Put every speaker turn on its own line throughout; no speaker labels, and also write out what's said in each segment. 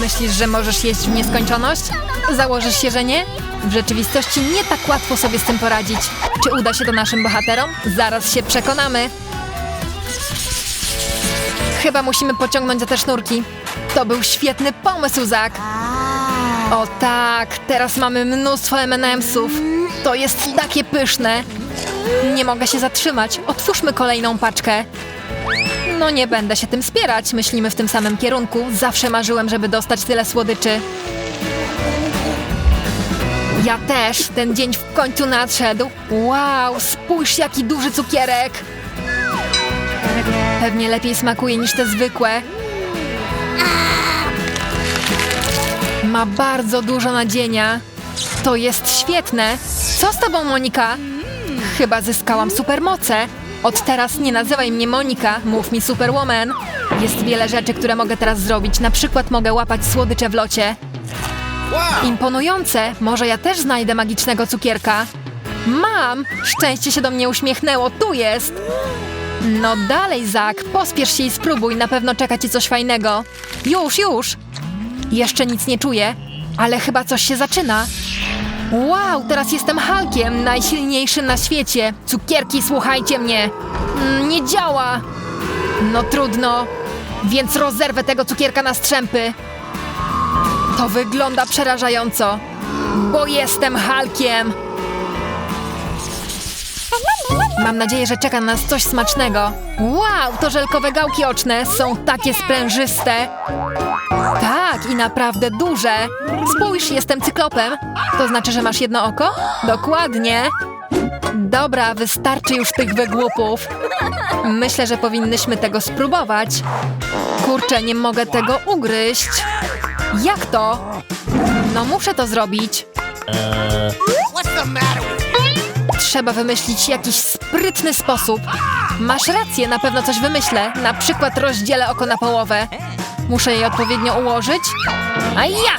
Myślisz, że możesz jeść w nieskończoność? Założysz się, że nie? W rzeczywistości nie tak łatwo sobie z tym poradzić. Czy uda się to naszym bohaterom? Zaraz się przekonamy. Chyba musimy pociągnąć za te sznurki. To był świetny pomysł, Zak. O tak, teraz mamy mnóstwo M&M'sów. To jest takie pyszne. Nie mogę się zatrzymać. Otwórzmy kolejną paczkę. No nie będę się tym spierać. Myślimy w tym samym kierunku. Zawsze marzyłem, żeby dostać tyle słodyczy. Ja też. Ten dzień w końcu nadszedł. Wow, spójrz jaki duży cukierek. Pewnie lepiej smakuje niż te zwykłe. Ma bardzo dużo nadzienia. To jest świetne. Co z tobą, Monika? Chyba zyskałam supermoce. Od teraz nie nazywaj mnie Monika, mów mi Superwoman. Jest wiele rzeczy, które mogę teraz zrobić. Na przykład mogę łapać słodycze w locie. Imponujące. Może ja też znajdę magicznego cukierka. Mam! Szczęście się do mnie uśmiechnęło. Tu jest! No dalej, Zak. Pospiesz się i spróbuj. Na pewno czeka ci coś fajnego. Już, już! Jeszcze nic nie czuję, ale chyba coś się zaczyna. Wow, teraz jestem Hulkiem, najsilniejszym na świecie. Cukierki, słuchajcie mnie. Mm, Nie działa. No trudno, więc rozerwę tego cukierka na strzępy. To wygląda przerażająco, bo jestem Hulkiem. Mam nadzieję, że czeka na nas coś smacznego. Wow, to żelkowe gałki oczne są takie sprężyste. Tak, i naprawdę duże. Spójrz, jestem cyklopem. To znaczy, że masz jedno oko? Dokładnie. Dobra, wystarczy już tych wygłupów. Myślę, że powinnyśmy tego spróbować. Kurczę, nie mogę tego ugryźć. Jak to? No muszę to zrobić. Trzeba wymyślić jakiś sprytny sposób. Masz rację, na pewno coś wymyślę. Na przykład rozdzielę oko na połowę. Muszę je odpowiednio ułożyć. A ja!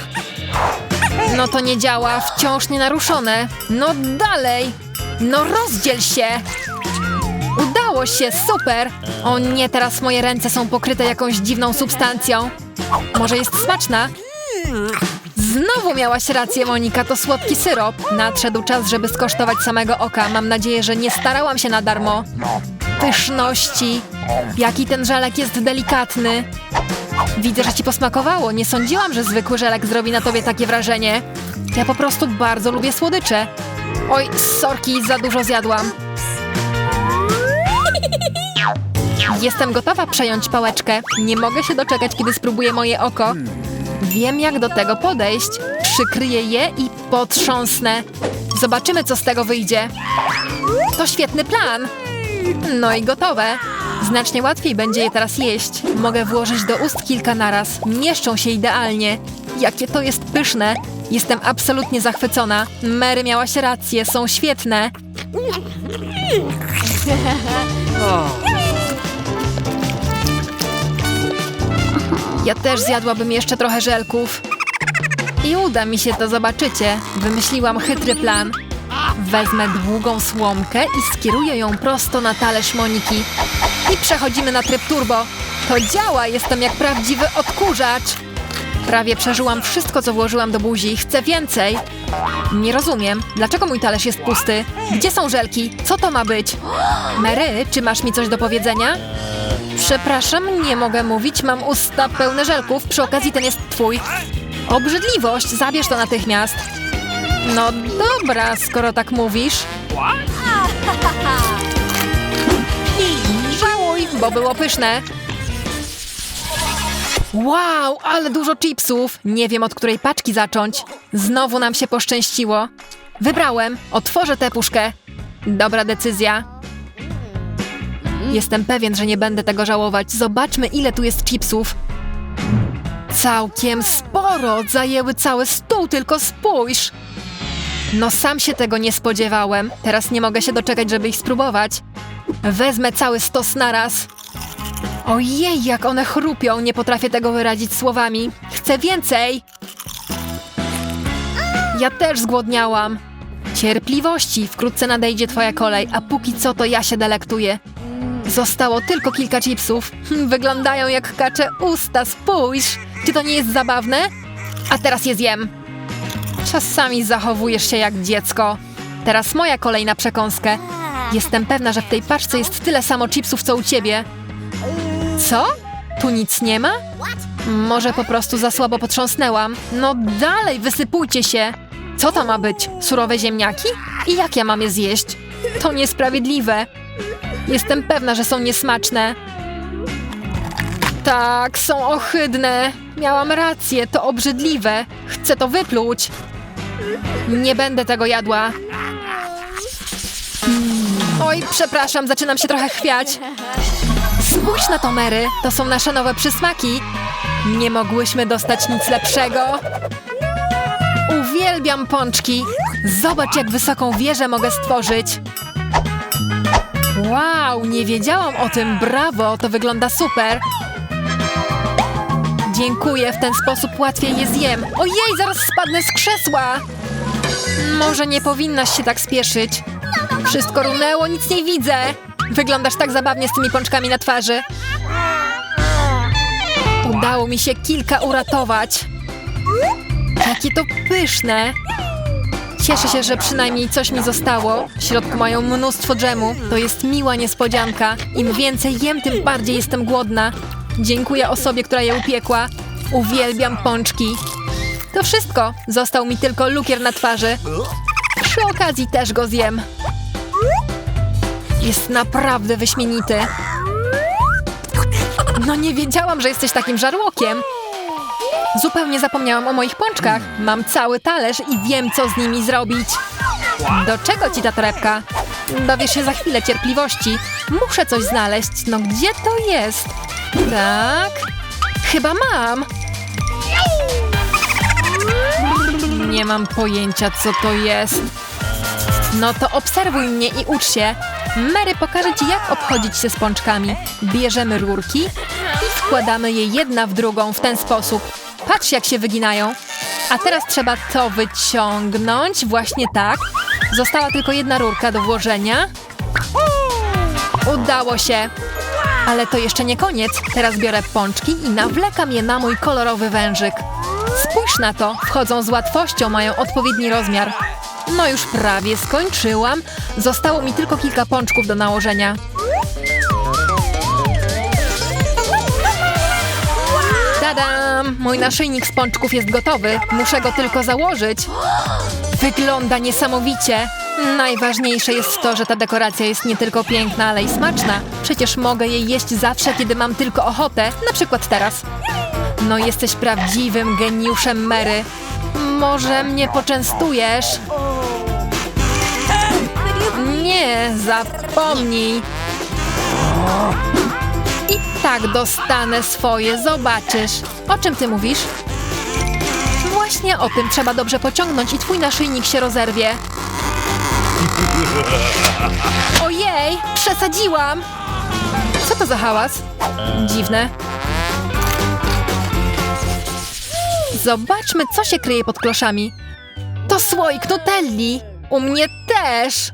No to nie działa, wciąż nienaruszone. No dalej! No rozdziel się! Udało się, super! O nie, teraz moje ręce są pokryte jakąś dziwną substancją. Może jest smaczna? Znowu miałaś rację, Monika, to słodki syrop. Nadszedł czas, żeby skosztować samego oka. Mam nadzieję, że nie starałam się na darmo. Pyszności. Jaki ten żelek jest delikatny. Widzę, że ci posmakowało. Nie sądziłam, że zwykły żelek zrobi na tobie takie wrażenie. Ja po prostu bardzo lubię słodycze. Oj, sorki, za dużo zjadłam. Jestem gotowa przejąć pałeczkę. Nie mogę się doczekać, kiedy spróbuję moje oko. Wiem, jak do tego podejść. Przykryję je i potrząsnę. Zobaczymy, co z tego wyjdzie. To świetny plan. No i gotowe. Znacznie łatwiej będzie je teraz jeść. Mogę włożyć do ust kilka naraz. Mieszczą się idealnie. Jakie to jest pyszne. Jestem absolutnie zachwycona. Mary miałaś rację, są świetne. Ja też zjadłabym jeszcze trochę żelków. I uda mi się to, zobaczycie. Wymyśliłam chytry plan. Wezmę długą słomkę i skieruję ją prosto na talerz Moniki. I przechodzimy na tryb turbo. To działa, jestem jak prawdziwy odkurzacz. Prawie przeżyłam wszystko, co włożyłam do buzi. Chcę więcej. Nie rozumiem. Dlaczego mój talerz jest pusty? Gdzie są żelki? Co to ma być? Mary, czy masz mi coś do powiedzenia? Przepraszam, nie mogę mówić. Mam usta pełne żelków. Przy okazji ten jest twój. Obrzydliwość, zabierz to natychmiast. No dobra, skoro tak mówisz. Żałuj, bo było pyszne. Wow, ale dużo chipsów. Nie wiem, od której paczki zacząć. Znowu nam się poszczęściło. Wybrałem. Otworzę tę puszkę. Dobra decyzja. Jestem pewien, że nie będę tego żałować. Zobaczmy, ile tu jest chipsów. Całkiem sporo. Zajęły cały stół, tylko spójrz. No sam się tego nie spodziewałem. Teraz nie mogę się doczekać, żeby ich spróbować. Wezmę cały stos naraz. Ojej, jak one chrupią. Nie potrafię tego wyrazić słowami. Chcę więcej. Ja też zgłodniałam. Cierpliwości, wkrótce nadejdzie twoja kolej, a póki co to ja się delektuję. Zostało tylko kilka chipsów. Hm, Wyglądają jak kacze usta, spójrz. Czy to nie jest zabawne? A teraz je zjem. Czasami zachowujesz się jak dziecko. Teraz moja kolej na przekąskę. Jestem pewna, że w tej paczce jest tyle samo chipsów, co u ciebie. Co? Tu nic nie ma? Może po prostu za słabo potrząsnęłam. No dalej, wysypujcie się. Co to ma być? Surowe ziemniaki? I jak ja mam je zjeść? To niesprawiedliwe. Jestem pewna, że są niesmaczne. Tak, są ohydne. Miałam rację, to obrzydliwe. Chcę to wypluć. Nie będę tego jadła. Oj, przepraszam, zaczynam się trochę chwiać. Spójrz na to, Mary. To są nasze nowe przysmaki. Nie mogłyśmy dostać nic lepszego. Uwielbiam pączki. Zobacz, jak wysoką wieżę mogę stworzyć. Wow, nie wiedziałam o tym. Brawo, to wygląda super. Dziękuję, w ten sposób łatwiej je zjem. Ojej, zaraz spadnę z krzesła. Może nie powinnaś się tak spieszyć. Wszystko runęło, nic nie widzę. Wyglądasz tak zabawnie z tymi pączkami na twarzy. Udało mi się kilka uratować. Jakie to pyszne. Cieszę się, że przynajmniej coś mi zostało. W środku mają mnóstwo dżemu. To jest miła niespodzianka. Im więcej jem, tym bardziej jestem głodna. Dziękuję osobie, która je upiekła. Uwielbiam pączki. To wszystko. Został mi tylko lukier na twarzy. Przy okazji też go zjem. Jest naprawdę wyśmienity. No nie wiedziałam, że jesteś takim żarłokiem. Zupełnie zapomniałam o moich pączkach. Mam cały talerz i wiem, co z nimi zrobić. Do czego ci ta torebka? Dowiesz się za chwilę cierpliwości. Muszę coś znaleźć. No gdzie to jest? Tak. Chyba mam. Nie mam pojęcia, co to jest. No to obserwuj mnie i ucz się. Mary pokaże ci, jak obchodzić się z pączkami. Bierzemy rurki i wkładamy je jedna w drugą w ten sposób. Patrz, jak się wyginają. A teraz trzeba to wyciągnąć, właśnie tak. Została tylko jedna rurka do włożenia. Udało się. Ale to jeszcze nie koniec. Teraz biorę pączki i nawlekam je na mój kolorowy wężyk. Spójrz na to, wchodzą z łatwością, mają odpowiedni rozmiar. No już prawie skończyłam. Zostało mi tylko kilka pączków do nałożenia. Tadam! Mój naszyjnik z pączków jest gotowy. Muszę go tylko założyć. Wygląda niesamowicie. Najważniejsze jest to, że ta dekoracja jest nie tylko piękna, ale i smaczna. Przecież mogę jej jeść zawsze, kiedy mam tylko ochotę. Na przykład teraz. No jesteś prawdziwym geniuszem, Mary. Może mnie poczęstujesz? Nie, zapomnij. I tak dostanę swoje, zobaczysz. O czym ty mówisz? Właśnie o tym trzeba dobrze pociągnąć i twój naszyjnik się rozerwie. Ojej, przesadziłam! Co to za hałas? Dziwne. Zobaczmy, co się kryje pod kloszami. To słoik Nutelli! U mnie też!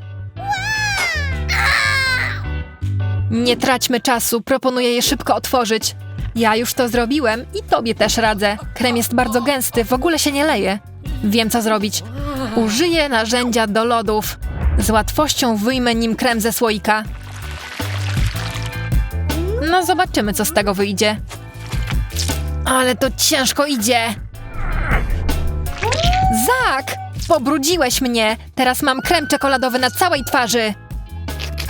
Nie traćmy czasu, proponuję je szybko otworzyć. Ja już to zrobiłem i tobie też radzę. Krem jest bardzo gęsty, w ogóle się nie leje. Wiem, co zrobić. Użyję narzędzia do lodów. Z łatwością wyjmę nim krem ze słoika. No, zobaczymy, co z tego wyjdzie. Ale to ciężko idzie. Zak! Pobrudziłeś mnie! Teraz mam krem czekoladowy na całej twarzy.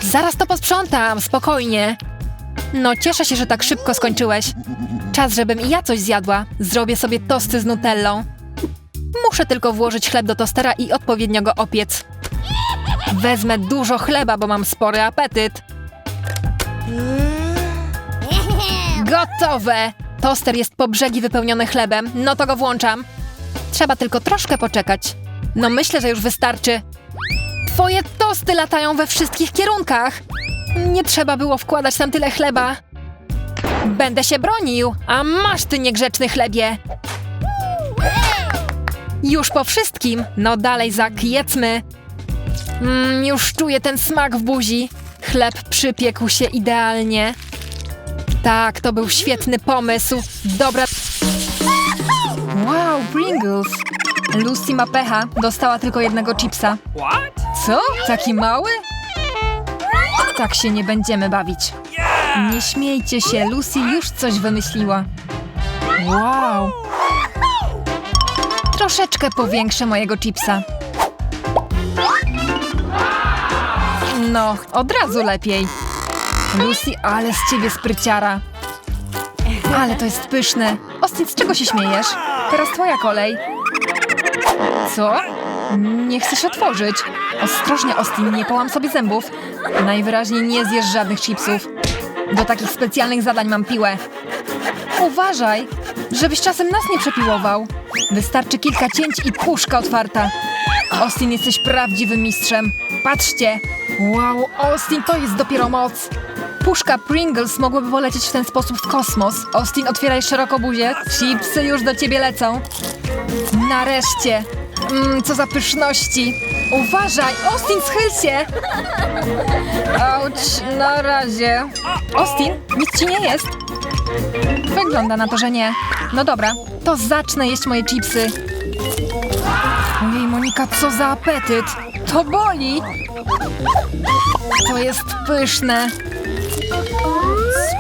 Zaraz to posprzątam, spokojnie. No, cieszę się, że tak szybko skończyłeś. Czas, żebym i ja coś zjadła. Zrobię sobie tosty z nutellą. Muszę tylko włożyć chleb do tostera i odpowiednio go opiec. Wezmę dużo chleba, bo mam spory apetyt. Gotowe! Toster jest po brzegi wypełniony chlebem. No to go włączam. Trzeba tylko troszkę poczekać. No myślę, że już wystarczy. Twoje tosty latają we wszystkich kierunkach. Nie trzeba było wkładać tam tyle chleba. Będę się bronił, a masz ty niegrzeczny chlebie. Już po wszystkim. No dalej, Zak, jedzmy. Mm, już czuję ten smak w buzi. Chleb przypiekł się idealnie. Tak, to był świetny pomysł. Dobra. Pringles. Lucy ma pecha, dostała tylko jednego chipsa. Co? Taki mały? Tak się nie będziemy bawić. Nie śmiejcie się, Lucy już coś wymyśliła. Wow. Troszeczkę powiększę mojego chipsa. No, od razu lepiej. Lucy, ale z ciebie spryciara. Ale to jest pyszne. Ostin, z czego się śmiejesz? Teraz twoja kolej. Co? Nie chcesz otworzyć. Ostrożnie, Ostin, nie połam sobie zębów. Najwyraźniej nie zjesz żadnych chipsów. Do takich specjalnych zadań mam piłę. Uważaj, żebyś czasem nas nie przepiłował. Wystarczy kilka cięć i puszka otwarta. Austin, jesteś prawdziwym mistrzem. Patrzcie. Wow, Austin, to jest dopiero moc. Puszka Pringles mogłyby polecieć w ten sposób w kosmos. Austin, otwieraj szeroko buzię. Chipsy już do ciebie lecą. Nareszcie. Mmm, co za pyszności. Uważaj, Austin, schyl się. Auć, na razie. Austin, nic ci nie jest. Wygląda na to, że nie. No dobra, to zacznę jeść moje chipsy. Ojej, Monika, co za apetyt. To boli. To jest pyszne.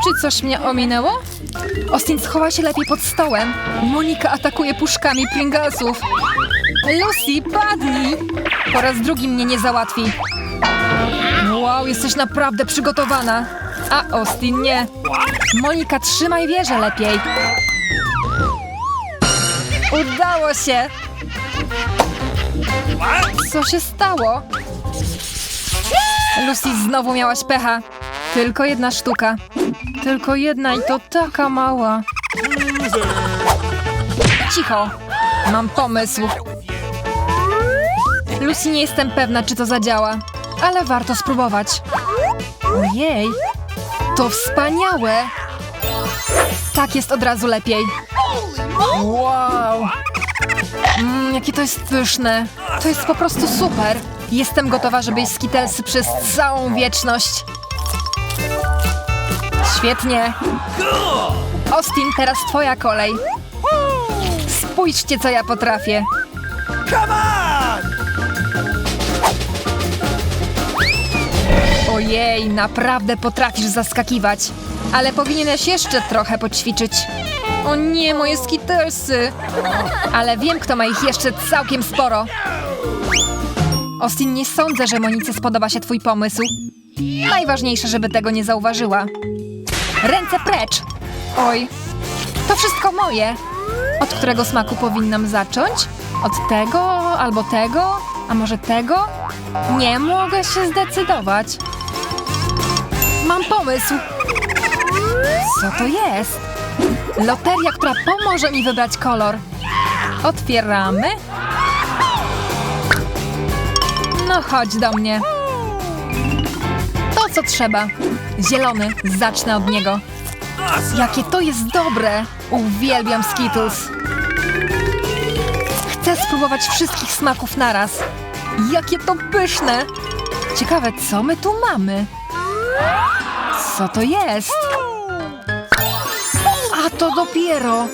Czy coś mnie ominęło? Austin schowa się lepiej pod stołem. Monika atakuje puszkami Pringlesów. Lucy, padnij! Po raz drugi mnie nie załatwi. Wow, jesteś naprawdę przygotowana. A Austin nie. Monika, trzymaj wieżę lepiej. Udało się. Co się stało? Lucy, znowu miałaś pecha. Tylko jedna sztuka. Tylko jedna i to taka mała. Cicho. Mam pomysł. Lucy, nie jestem pewna, czy to zadziała, ale warto spróbować. Ojej, to wspaniałe! Tak jest od razu lepiej. Wow! Mmm, jakie to jest pyszne. To jest po prostu super. Jestem gotowa, żeby jeść skitelsy przez całą wieczność. Świetnie. Austin, teraz twoja kolej. Spójrzcie, co ja potrafię.
Come on!
Ojej, naprawdę potrafisz zaskakiwać. Ale powinieneś jeszcze trochę poćwiczyć. O nie, moje skittlesy. Ale wiem, kto ma ich jeszcze całkiem sporo. Austin, nie sądzę, że Monice spodoba się twój pomysł. Najważniejsze, żeby tego nie zauważyła. Ręce precz! Oj, to wszystko moje. Od którego smaku powinnam zacząć? Od tego albo tego? A może tego? Nie mogę się zdecydować. Mam pomysł. Co to jest? Loteria, która pomoże mi wybrać kolor. Otwieramy. No chodź do mnie. To co trzeba. Zielony. Zacznę od niego. Jakie to jest dobre! Uwielbiam Skittles. Chcę spróbować wszystkich smaków naraz. Jakie to pyszne! Ciekawe, co my tu mamy? Co to jest? A to dopiero!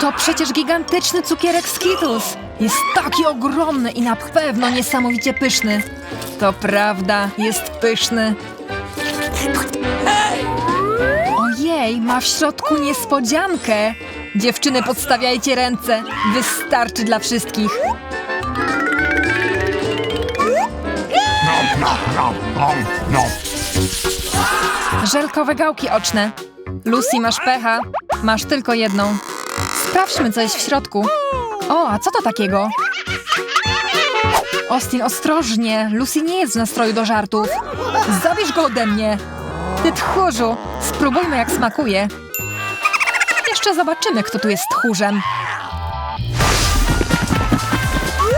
To przecież gigantyczny cukierek Skittles. Jest taki ogromny i na pewno niesamowicie pyszny. To prawda, jest pyszny. Ojej, ma w środku niespodziankę. Dziewczyny, podstawiajcie ręce. Wystarczy dla wszystkich. Żelkowe gałki oczne. Lucy, masz pecha. Masz tylko jedną. Sprawdźmy, co jest w środku. O, a co to takiego? Austin, ostrożnie. Lucy nie jest w nastroju do żartów. Zabierz go ode mnie. Ty tchórzu, spróbujmy jak smakuje. Jeszcze zobaczymy, kto tu jest tchórzem.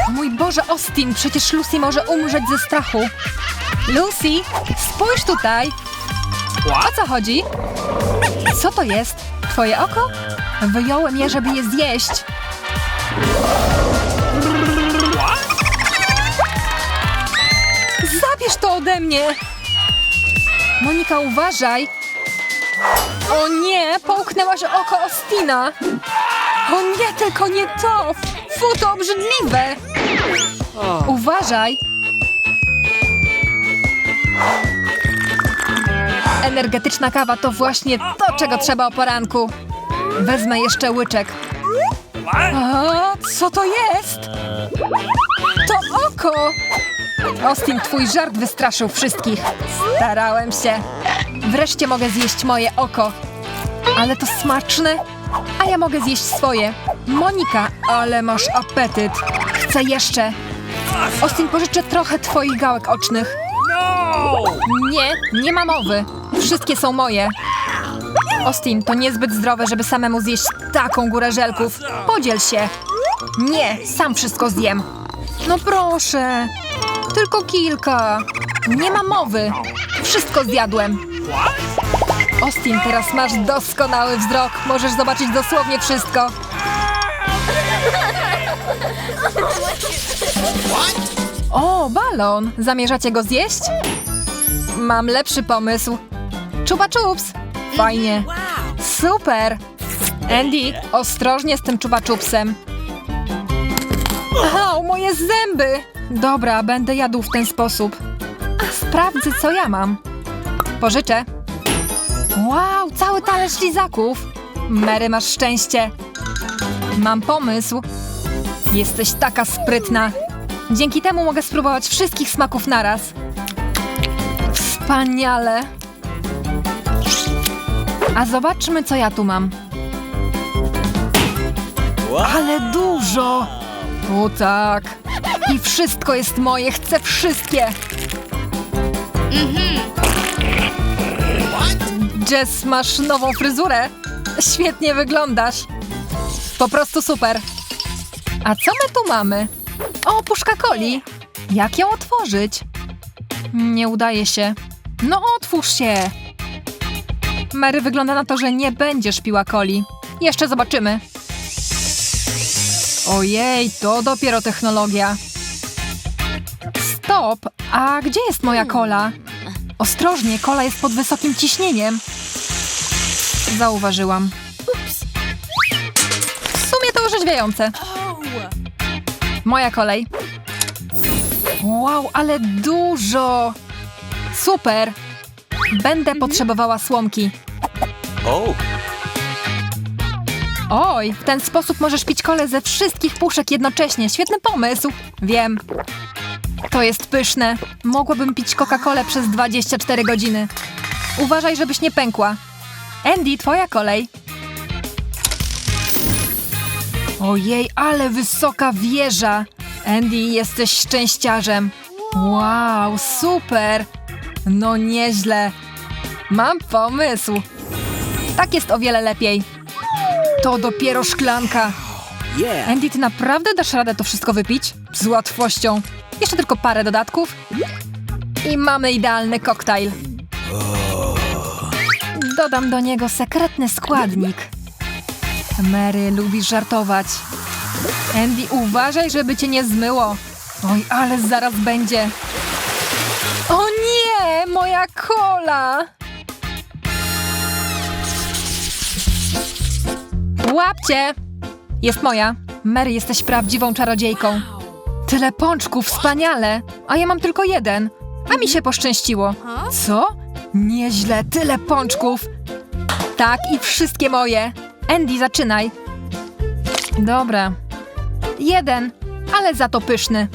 Mój Boże, Austin, przecież Lucy może umrzeć ze strachu. Lucy, spójrz tutaj. O co chodzi? Co to jest? Twoje oko? Wyjąłem je, żeby je zjeść. Zabierz to ode mnie! Monika, uważaj! O nie, połknęłaś oko Ostina! O nie, tylko nie to! Fu, to obrzydliwe! Uważaj! Energetyczna kawa to właśnie to, czego trzeba o poranku. Wezmę jeszcze łyczek. A, co to jest? To oko! Austin, twój żart wystraszył wszystkich. Starałem się. Wreszcie mogę zjeść moje oko. Ale to smaczne. A ja mogę zjeść swoje. Monika, ale masz apetyt. Chcę jeszcze. Austin, pożyczę trochę twoich gałek ocznych. Nie, nie ma mowy. Wszystkie są moje. Austin, to niezbyt zdrowe, żeby samemu zjeść taką górę żelków. Podziel się. Nie, sam wszystko zjem. No proszę. Tylko kilka. Nie ma mowy. Wszystko zjadłem. Austin, teraz masz doskonały wzrok. Możesz zobaczyć dosłownie wszystko. O, balon. Zamierzacie go zjeść? Mam lepszy pomysł. Czupa czups. Fajnie. Super. Andy, ostrożnie z tym czupa czupsem. Au, moje zęby. Dobra, będę jadł w ten sposób. Sprawdzę, co ja mam. Pożyczę. Wow, cały talerz lizaków. Mary, masz szczęście. Mam pomysł. Jesteś taka sprytna. Dzięki temu mogę spróbować wszystkich smaków naraz. Wspaniale. A zobaczmy, co ja tu mam. Ale dużo! O tak. I wszystko jest moje, chcę wszystkie. Jess, masz nową fryzurę. Świetnie wyglądasz. Po prostu super. A co my tu mamy? O, puszka coli. Jak ją otworzyć? Nie udaje się. No otwórz się. Mary wygląda na to, że nie będziesz piła coli. Jeszcze zobaczymy. Ojej, to dopiero technologia. Stop, a gdzie jest moja kola? Ostrożnie, kola jest pod wysokim ciśnieniem. Zauważyłam. W sumie to orzeźwiające. Moja kolej. Wow, ale dużo! Super! Będę potrzebowała słomki.
Oh.
Oj, w ten sposób możesz pić kole ze wszystkich puszek jednocześnie. Świetny pomysł. Wiem. To jest pyszne. Mogłabym pić Coca-Colę przez 24 godziny. Uważaj, żebyś nie pękła. Andy, twoja kolej. Ojej, ale wysoka wieża. Andy, jesteś szczęściarzem. Wow, super. No nieźle. Mam pomysł. Tak jest o wiele lepiej. To dopiero szklanka. Andy, ty naprawdę dasz radę to wszystko wypić? Z łatwością. Jeszcze tylko parę dodatków. I mamy idealny koktajl. Dodam do niego sekretny składnik. Mary, lubisz żartować. Andy, uważaj, żeby cię nie zmyło. Oj, ale zaraz będzie. Moja kola! Łapcie! Jest moja. Mary, jesteś prawdziwą czarodziejką. Tyle pączków, wspaniale! A ja mam tylko jeden. A mi się poszczęściło. Co? Nieźle, tyle pączków. Tak, i wszystkie moje. Andy, zaczynaj. Dobra. Jeden, ale za to pyszny.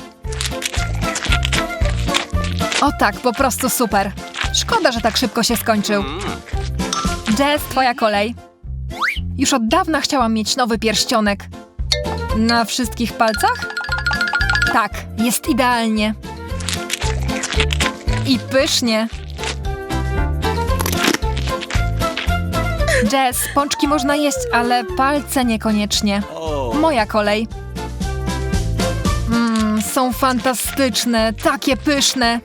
O tak, po prostu super. Szkoda, że tak szybko się skończył. Jess, twoja kolej. Już od dawna chciałam mieć nowy pierścionek. Na wszystkich palcach? Tak, jest idealnie. I pysznie. Jess, pączki można jeść, ale palce niekoniecznie. Moja kolej. Mmm, są fantastyczne, takie pyszne.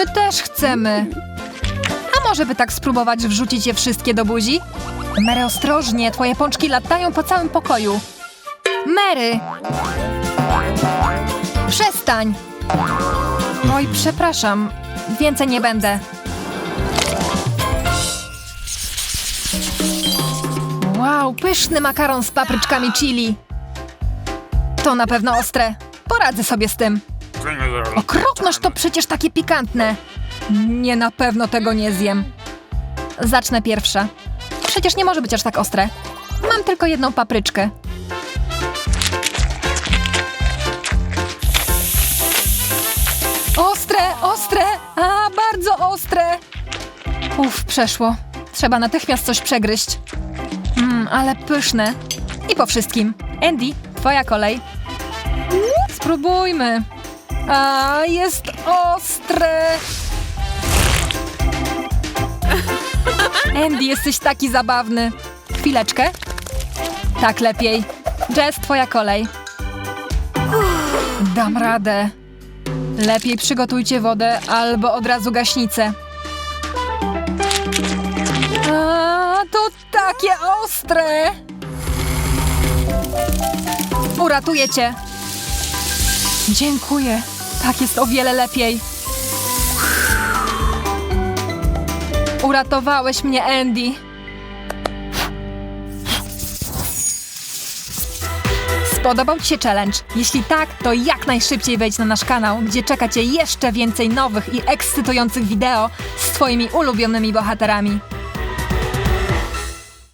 My też chcemy. A może by tak spróbować wrzucić je wszystkie do buzi? Mary, ostrożnie, twoje pączki latają po całym pokoju. Mary! Przestań! Oj, przepraszam. Więcej nie będę. Wow, pyszny makaron z papryczkami chili. To na pewno ostre. Poradzę sobie z tym. Okropność to przecież takie pikantne. Nie, na pewno tego nie zjem. Zacznę pierwsza. Przecież nie może być aż tak ostre. Mam tylko jedną papryczkę. Ostre, ostre, a bardzo ostre. Uff, przeszło. Trzeba natychmiast coś przegryźć. Mmm, ale pyszne. I po wszystkim. Andy, twoja kolej. Spróbujmy. A, jest ostre. Andy, jesteś taki zabawny. Chwileczkę. Tak lepiej. Jess, twoja kolej. Dam radę. Lepiej przygotujcie wodę albo od razu gaśnicę. A, to takie ostre! Uratuję cię. Dziękuję. Tak jest o wiele lepiej. Uratowałeś mnie, Andy. Spodobał Ci się challenge? Jeśli tak, to jak najszybciej wejdź na nasz kanał, gdzie czeka Cię jeszcze więcej nowych i ekscytujących wideo z Twoimi ulubionymi bohaterami.